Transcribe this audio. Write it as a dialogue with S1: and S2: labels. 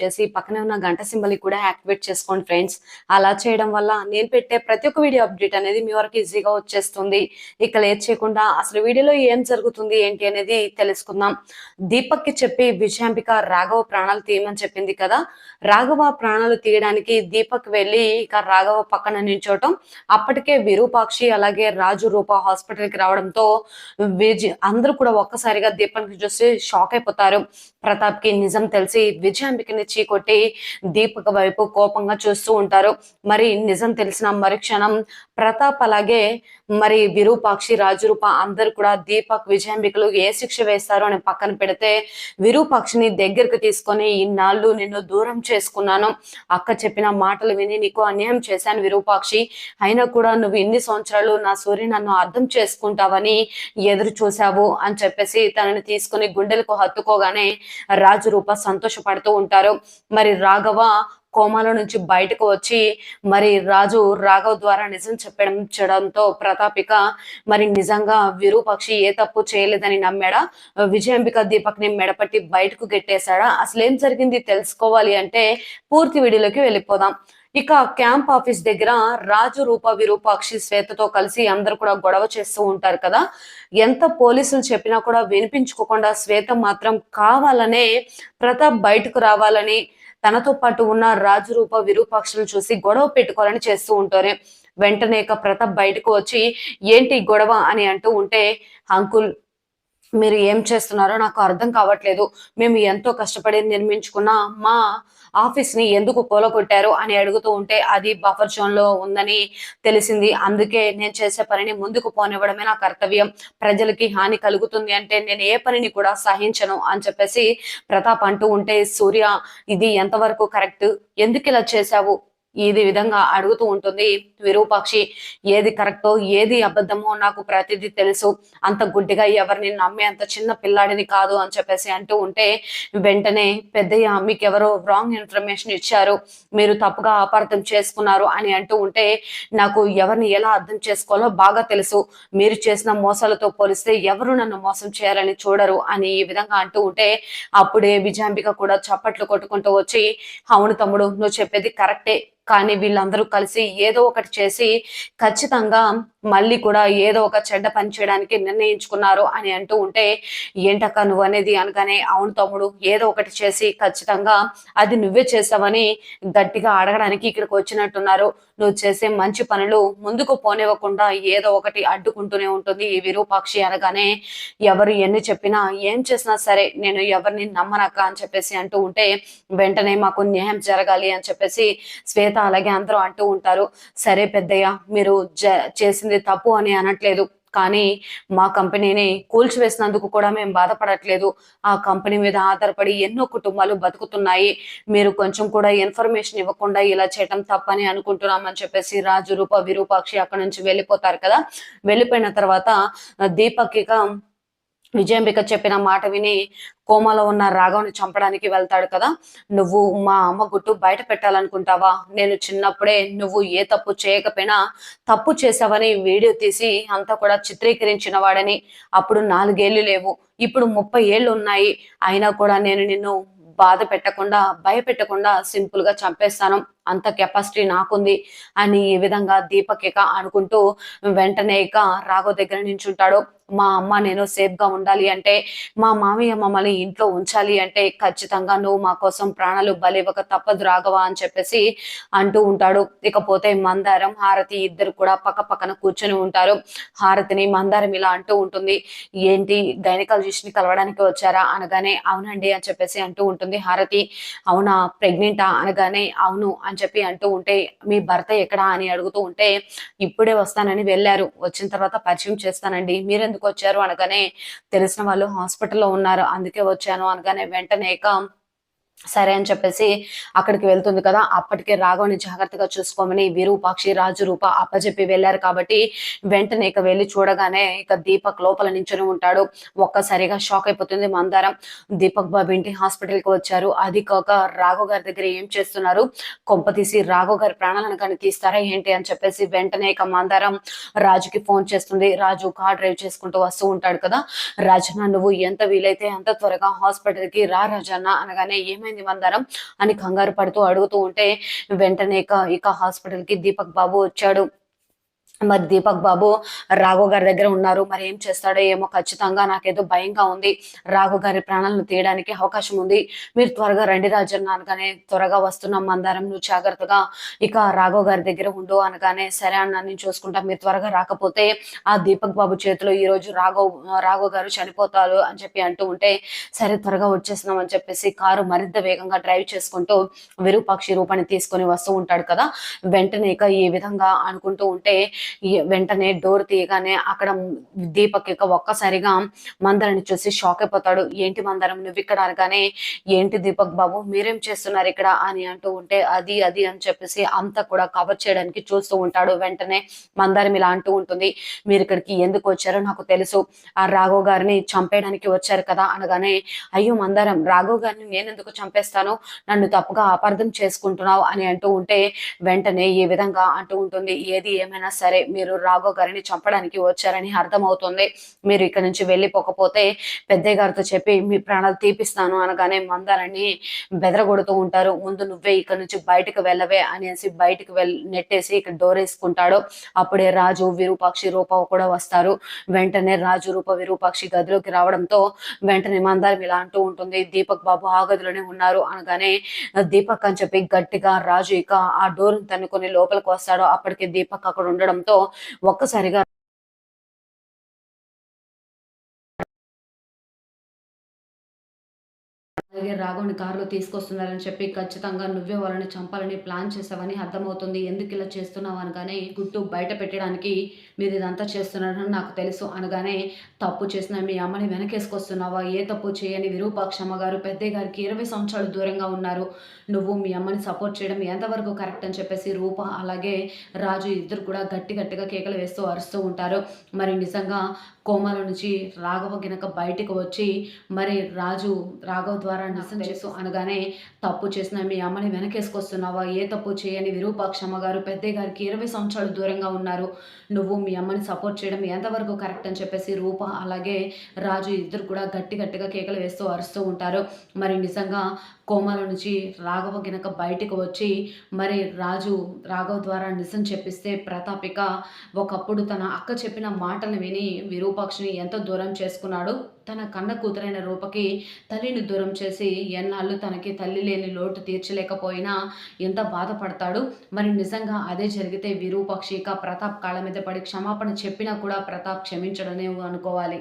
S1: చేసి పక్కనే ఉన్న గంట సింబల్ కూడా యాక్టివేట్ చేసుకోండి ఫ్రెండ్స్. అలా చేయడం వల్ల నేను పెట్టే ప్రతి ఒక్క వీడియో అప్డేట్ అనేది మీ వరకు ఈజీగా వచ్చేస్తుంది. ఇక లేట్ చేయకుండా అసలు వీడియోలో ఏం జరుగుతుంది ఏంటి అనేది తెలుసుకుందాం. దీపక్కి చెప్పి విజయాంబిక రాఘవ ప్రాణాలు తీయమని చెప్పింది కదా? రాఘవ ప్రాణాలు తీయడానికి దీపక్ వెళ్ళి ఇక రాఘవ పక్కన నించోటం అప్పటికే విరూపాక్షి అలాగే రాజు రూప హాస్పిటల్కి రావడంతో విజయ్ అందరూ కూడా ఒక్కసారిగా దీపక్ చూసి షాక్ అయిపోతారు. ప్రతాప్కి నిజం తెలిసి విజయాంబికని చీకొట్టి దీపక వైపు కోపంగా చూస్తూ ఉంటారు. మరి నిజం తెలిసిన మరుక్షణం ప్రతాప్ అలాగే మరి విరూపాక్షి రాజురూప అందరు కూడా దీపక్ విజయాంబికలు ఏ శిక్ష వేస్తారు అని పక్కన పెడితే విరూపాక్షిని దగ్గరకు తీసుకొని ఇన్నాళ్ళు నిన్ను దూరం చేసుకున్నాను. అక్క చెప్పిన మాటలు విని నీకు అన్యాయం చేశాను విరూపాక్షి. అయినా కూడా నువ్వు ఇన్ని సంవత్సరాలు నా సూర్య నన్ను అర్థం చేసుకుంటావని ఎదురు చూశావు అని చెప్పేసి తనని తీసుకుని గుండెలకు హత్తుకోగానే రాజు రూప సంతోషపడుతూ ఉంటారు. మరి రాఘవ కోమాలో నుంచి బయటకు వచ్చి మరి రాజు రాఘవ్ ద్వారా నిజం చెప్పించడంతో ప్రతాపిక మరి నిజంగా విరూపక్షి ఏ తప్పు చేయలేదని నమ్మాడా? విజయాంబిక దీపక్ని మెడపట్టి బయటకు గెట్టేశాడా? అసలు ఏం జరిగింది తెలుసుకోవాలి అంటే పూర్తి వీడియోలోకి వెళ్ళిపోదాం. ఇక క్యాంప్ ఆఫీస్ దగ్గర రాజు రూప విరూపాక్షి శ్వేతతో కలిసి అందరు కూడా గొడవ చేస్తూ ఉంటారు కదా. ఎంత పోలీసులు చెప్పినా కూడా వినిపించుకోకుండా శ్వేత మాత్రం కావాలనే ప్రతాప్ బయటకు రావాలని తనతో పాటు ఉన్న రాజు రూప విరూపాక్షులు చూసి గొడవ పెట్టుకోవాలని చేస్తూ ఉంటారు. వెంటనే ఇక ప్రతాప్ బయటకు వచ్చి ఏంటి గొడవ? అని అంటూ ఉంటే అంకుల్ మీరు ఏం చేస్తున్నారో నాకు అర్థం కావట్లేదు. మేము ఎంతో కష్టపడి నిర్మించుకున్న మా ఆఫీస్ని ఎందుకు కూలగొట్టారు అని అడుగుతూ ఉంటే అది బఫర్ జోన్లో ఉందని తెలిసింది. అందుకే నేను చేసే పనిని ముందుకు పోనివ్వడమే నా కర్తవ్యం. ప్రజలకి హాని కలుగుతుంది అంటే నేను ఏ పనిని కూడా సహించను అని చెప్పేసి ప్రతాప్ అంటూ ఉంటే సూర్య ఇది ఎంతవరకు కరెక్ట్? ఎందుకు ఇలా చేశావు? ఇది విధంగా అడుగుతూ ఉంటుంది? విరూపాక్షి ఏది కరెక్టో ఏది అబద్ధమో నాకు ప్రతిదీ తెలుసు. అంత గుడ్డిగా ఎవరిని నమ్మే అంత చిన్న పిల్లాడిని కాదు అని చెప్పేసి అంటూ ఉంటే వెంటనే పెద్దయ్య మీకు ఎవరో రాంగ్ ఇన్ఫర్మేషన్ ఇచ్చారు. మీరు తప్పుగా అపార్థం చేసుకున్నారు అని అంటూ ఉంటే నాకు ఎవరిని ఎలా అర్థం చేసుకోవాలో బాగా తెలుసు. మీరు చేసిన మోసాలతో పోలిస్తే ఎవరు నన్ను మోసం చేయాలని చూడరు అని ఈ విధంగా అంటూ ఉంటే అప్పుడే విజయాంబిక కూడా చప్పట్లు కొట్టుకుంటూ వచ్చి అవును తమ్ముడు నువ్వు చెప్పేది కరెక్టే. కానీ వీళ్ళందరూ కలిసి ఏదో ఒకటి చేసి ఖచ్చితంగా మళ్ళీ కూడా ఏదో ఒక చెడ్డ పని చేయడానికి నిర్ణయించుకున్నారు అని అంటూ ఉంటే ఏంటక్క నువ్వు అనేది? అనగానే అవును తమ్ముడు ఏదో ఒకటి చేసి ఖచ్చితంగా అది నువ్వే చేసావని గట్టిగా అడగడానికి ఇక్కడికి వచ్చినట్టున్నారు. నువ్వు చేసే మంచి పనులు ముందుకు పోనివ్వకుండా ఏదో ఒకటి అడ్డుకుంటూనే ఉంటుంది ఈ విరూపాక్షి. అనగానే ఎవరు ఎన్ని చెప్పినా ఏం చేసినా సరే నేను ఎవరిని నమ్మనక్క? అని చెప్పేసి అంటూ ఉంటే వెంటనే మాకు న్యాయం జరగాలి అని చెప్పేసి శ్వేత అలాగే అందరూ అంటూ ఉంటారు సరే పెద్దయ్య మీరు చేసింది తప్పు అని అనట్లేదు. కానీ మా కంపెనీని కూల్చివేసినందుకు కూడా మేము బాధపడట్లేదు. ఆ కంపెనీ మీద ఆధారపడి ఎన్నో కుటుంబాలు బతుకుతున్నాయి. మీరు కొంచెం కూడా ఇన్ఫర్మేషన్ ఇవ్వకుండా ఇలా చేయటం తప్పని అనుకుంటున్నామని చెప్పేసి రాజు రూప విరూపాక్షి అక్కడ నుంచి వెళ్ళిపోతారు కదా. వెళ్ళిపోయిన తర్వాత దీపక్ ఇక విజయంబిక చెప్పిన మాట విని కోమలో ఉన్న రాఘవని చంపడానికి వెళ్తాడు కదా. నువ్వు మా అమ్మ గుట్టు బయట పెట్టాలనుకుంటావా? నేను చిన్నప్పుడే నువ్వు ఏ తప్పు చేయకపోయినా తప్పు చేసావని వీడియో తీసి అంతా కూడా చిత్రీకరించిన వాడని. అప్పుడు నాలుగేళ్ళు లేవు. ఇప్పుడు ముప్పై ఏళ్ళు ఉన్నాయి. అయినా కూడా నేను నిన్ను బాధ పెట్టకుండా భయపెట్టకుండా సింపుల్గా చంపేస్తాను. అంత కెపాసిటీ నాకుంది అని ఈ విధంగా దీపక్ ఇక అనుకుంటూ వెంటనే ఇక రాఘవ దగ్గర నించుంటాడు. మా అమ్మ నేను సేఫ్గా ఉండాలి అంటే మా మామయ్య మమ్మల్ని ఇంట్లో ఉంచాలి అంటే ఖచ్చితంగా నువ్వు మా కోసం ప్రాణాలు బలివ్వక తప్పదు రాగవా అని చెప్పేసి అంటూ ఉంటాడు. ఇకపోతే మందారం హారతి ఇద్దరు కూడా పక్క పక్కన కూర్చొని ఉంటారు. హారతిని మందారం ఇలా అంటూ ఉంటుంది. ఏంటి గైనకాలజిస్ట్ని కలవడానికి వచ్చారా? అనగానే అవునండి అని చెప్పేసి అంటూ ఉంటుంది. హారతి అవునా? ప్రెగ్నెంటా? అనగానే అవును అని చెప్పి అంటూ ఉంటే మీ భర్త ఎక్కడా? అని అడుగుతూ ఉంటే ఇప్పుడే వస్తానని వెళ్ళారు. వచ్చిన తర్వాత పరిచయం చేస్తానండి. మీరెందుకు వచ్చారు అనగానే తెలిసిన వాళ్ళు హాస్పిటల్లో ఉన్నారు. అందుకే వచ్చాను అనగానే వెంటనే సరే అని చెప్పేసి అక్కడికి వెళ్తుంది కదా. అప్పటికే రాఘవని జాగ్రత్తగా చూసుకోమని విరూపాక్షి రాజు రూప అప్పచెప్పి వెళ్ళారు కాబట్టి వెంటనే ఇక వెళ్ళి చూడగానే ఇక దీపక్ లోపల నించుని ఉంటాడు. ఒక్కసారిగా షాక్ అయిపోతుంది మందారం. దీపక్ బాబు ఇంటి హాస్పిటల్కి వచ్చారు. అది కాక రాఘవ్ గారి దగ్గర ఏం చేస్తున్నారు? కొంప తీసి రాఘవ్ గారి ప్రాణాలను కానీ తీస్తారా ఏంటి అని చెప్పేసి వెంటనే ఇక మందారం రాజుకి ఫోన్ చేస్తుంది. రాజు కార్ డ్రైవ్ చేసుకుంటూ వస్తూ ఉంటాడు కదా. రాజన్న నువ్వు ఎంత వీలైతే అంత త్వరగా హాస్పిటల్కి రా రాజన్న అనగానే ఏమైనా ఏమైంది మందారం అని కంగారు పడుతూ అడుగుతూ ఉంటే వెంటనే ఇక ఇక హాస్పిటల్కి దీపక్ బాబు వచ్చాడు. మరి దీపక్ బాబు రాఘు గారి దగ్గర ఉన్నారు. మరి ఏం చేస్తాడో ఏమో ఖచ్చితంగా నాకేదో భయంగా ఉంది. రాఘు గారి ప్రాణాలను తీయడానికి అవకాశం ఉంది. మీరు త్వరగా రండి రాజన్న అనగానే త్వరగా వస్తున్నాం మందారం. నువ్వు జాగ్రత్తగా ఇక రాఘు గారి దగ్గర ఉండు అనగానే సరే అన్న నేను చూసుకుంటా. మీరు త్వరగా రాకపోతే ఆ దీపక్ బాబు చేతిలో ఈ రోజు రాఘవ్ రాఘు గారు చనిపోతారు అని చెప్పి అంటూ ఉంటే సరే త్వరగా వచ్చేస్తున్నాం అని చెప్పేసి కారు మరింత వేగంగా డ్రైవ్ చేసుకుంటూ విరూపాక్షి రూపాన్ని తీసుకొని వస్తూ ఉంటాడు కదా. వెంటనే ఇక ఈ విధంగా అనుకుంటూ ఉంటే వెంటనే డోర్ తీయగానే అక్కడ దీపక్ ఇక ఒక్కసారిగా మందరని చూసి షాక్ అయిపోతాడు. ఏంటి మందరం? నువ్వు ఇక్కడ అనగానే ఏంటి దీపక్ బాబు? మీరేం చేస్తున్నారు ఇక్కడ? అని అంటూ ఉంటే అది అది అని చెప్పేసి అంతా కూడా కవర్ చేయడానికి చూస్తూ ఉంటాడు. వెంటనే మందారం ఇలా అంటూ ఉంటుంది. మీరు ఇక్కడికి ఎందుకు వచ్చారో నాకు తెలుసు. ఆ రాఘవ్ గారిని చంపేయడానికి వచ్చారు కదా అనగానే అయ్యో మందారం రాఘవ్ గారిని నేను ఎందుకు చంపేస్తాను? నన్ను తప్పుగా అపార్థం చేసుకుంటున్నావు అని అంటూ ఉంటే వెంటనే ఈ విధంగా అంటూ ఉంటుంది. ఏది ఏమైనా సరే మీరు రాఘవ్ గారిని చంపడానికి వచ్చారని అర్థమవుతుంది. మీరు ఇక్కడ నుంచి వెళ్ళిపోకపోతే పెద్దయ్య గారితో చెప్పి మీ ప్రాణాలు తీపిస్తాను అనగానే మందారాన్ని బెదరగొడుతూ ఉంటారు. ముందు నువ్వే ఇక్కడ నుంచి బయటకు వెళ్ళవే అనేసి బయటకు వెళ్ నెట్టేసి ఇక్కడ డోర్ వేసుకుంటాడు. అప్పుడే రాజు విరూపాక్షి రూప కూడా వస్తారు. వెంటనే రాజు రూప విరూపాక్షి గదిలోకి రావడంతో వెంటనే మందారం ఇలా అంటూ ఉంటుంది. దీపక్ బాబు ఆ గదిలోనే ఉన్నారు అనగానే దీపక్ అని చెప్పి గట్టిగా రాజు ఇక ఆ డోర్ తన్నుకొని లోపలికి వస్తాడు. అప్పటికి దీపక్ అక్కడ ఉండడంతో ఒక్కసారిగా అలాగే రాఘవ్ని కారులో తీసుకొస్తున్నారని చెప్పి ఖచ్చితంగా నువ్వే వాళ్ళని చంపాలని ప్లాన్ చేసావని అర్థమవుతుంది. ఎందుకు ఇలా చేస్తున్నావు అనగానే గుట్టు బయట పెట్టడానికి మీరు ఇదంతా చేస్తున్నారని నాకు తెలుసు అనగానే తప్పు చేసిన మీ అమ్మని వెనకేసుకొస్తున్నావా? ఏ తప్పు చేయని విరూపాక్షమ్మ గారు పెద్దయ్య గారికి ఇరవై సంవత్సరాలు దూరంగా ఉన్నారు. నువ్వు మీ అమ్మని సపోర్ట్ చేయడం ఎంతవరకు కరెక్ట్ అని చెప్పేసి రూప అలాగే రాజు ఇద్దరు కూడా గట్టి గట్టిగా కేకలు వేస్తూ అరుస్తూ ఉంటారు. మరి నిజంగా కోమాల నుంచి రాఘవ గినక బయటికి వచ్చి మరి రాజు రాఘవ్ ద్వారా నిజం చేస్తూ అనగానే తప్పు చేసిన మీ అమ్మని వెనకేసుకొస్తున్నావా? ఏ తప్పు చేయని విరూపాక్షమ్మ గారు పెద్దయ్య గారికి ఇరవై సంవత్సరాలు దూరంగా ఉన్నారు. నువ్వు మీ అమ్మని సపోర్ట్ చేయడం ఎంతవరకు కరెక్ట్ అని చెప్పేసి రూప అలాగే రాజు ఇద్దరు కూడా గట్టి గట్టిగా కేకలు వేస్తూ అరుస్తూ ఉంటారు. మరి నిజంగా కోమాల నుంచి రాఘవ గినక బయటికి వచ్చి మరి రాజు రాఘవ్ ద్వారా నిజం చెప్పిస్తే ప్రతాపిక ఒకప్పుడు తన అక్క చెప్పిన మాటలు విని విరూపాక్షిని ఎంత దూరం చేసుకున్నాడు తన కన్న కూతురైన రూపకి తల్లిని దూరం చేసి ఎన్నాళ్ళు తనకి తల్లి లేని లోటు తీర్చలేకపోయినా ఎంత బాధపడతాడు? మరి నిజంగా అదే జరిగితే విరూపాక్షిక ప్రతాప్ కాళ్ళ మీద పడి క్షమాపణ చెప్పినా కూడా ప్రతాప్ క్షమించడనే అనుకోవాలి.